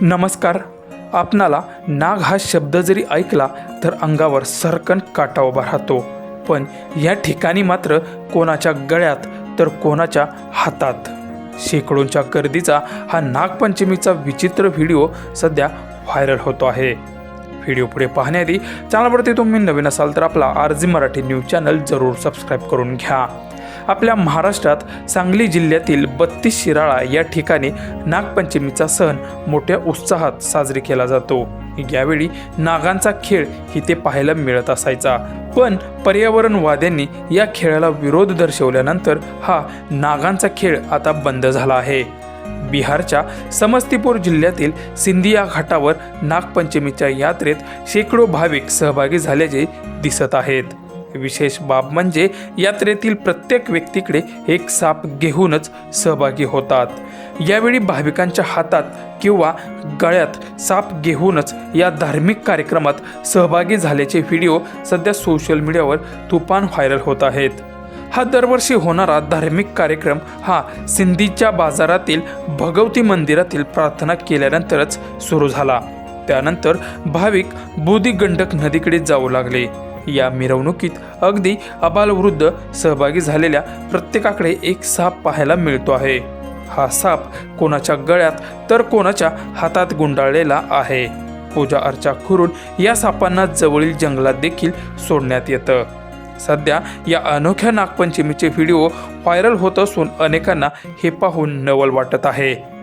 नमस्कार. आपणाला नाग हा शब्द जरी ऐकला तर अंगावर सरकन काटा उभा राहतो. पण या ठिकाणी मात्र कोणाच्या गळ्यात तर कोणाच्या हातात. शेकडोंच्या गर्दीचा हा नागपंचमीचा विचित्र व्हिडिओ सध्या व्हायरल होतो आहे. व्हिडिओ पुढे पाहण्याआधी चॅनलवरती तुम्ही नवीन असाल तर आपला R G Marathi news channel जरूर सबस्क्राईब करून घ्या. आपल्या महाराष्ट्रात सांगली जिल्ह्यातील बत्तीस शिराळा या ठिकाणी नागपंचमीचा सण मोठ्या उत्साहात साजरी केला जातो. यावेळी नागांचा खेळ इथे पाहायला मिळत असायचा. पण पर्यावरणवाद्यांनी या खेळाला विरोध दर्शवल्यानंतर हा नागांचा खेळ आता बंद झाला आहे. बिहारच्या समस्तीपूर जिल्ह्यातील सिंधिया घाटावर नागपंचमीच्या यात्रेत शेकडो भाविक सहभागी झाल्याचे दिसत आहेत. विशेष बाब म्हणजे यात्रेतील प्रत्येक व्यक्तीकडे एक साप घेऊनच सहभागी होतात. यावेळी भाविकांच्या हातात किंवा गळ्यात साप घेऊनच या धार्मिक कार्यक्रमात सहभागी झाल्याचे व्हिडिओ सध्या सोशल मीडियावर तुफान व्हायरल होत आहेत. हा दरवर्षी होणारा धार्मिक कार्यक्रम हा सिंधीच्या बाजारातील भगवती मंदिरातील प्रार्थना केल्यानंतरच सुरू झाला. त्यानंतर भाविक बोधी गंडक नदीकडे जाऊ लागले. या मिरवणुकीत अगदी अबालवृद्ध सहभागी झालेल्या प्रत्येकाकडे एक साप पाहायला मिळतो आहे. हा साप कोणाच्या गळ्यात तर कोणाच्या हातात गुंडाळलेला आहे. पूजा अर्चा करून या सापांना जवळील जंगलात देखील सोडण्यात येतं. सध्या या अनोख्या नागपंचमीचे व्हिडिओ व्हायरल होत असून अनेकांना हे पाहून नवल वाटत आहे.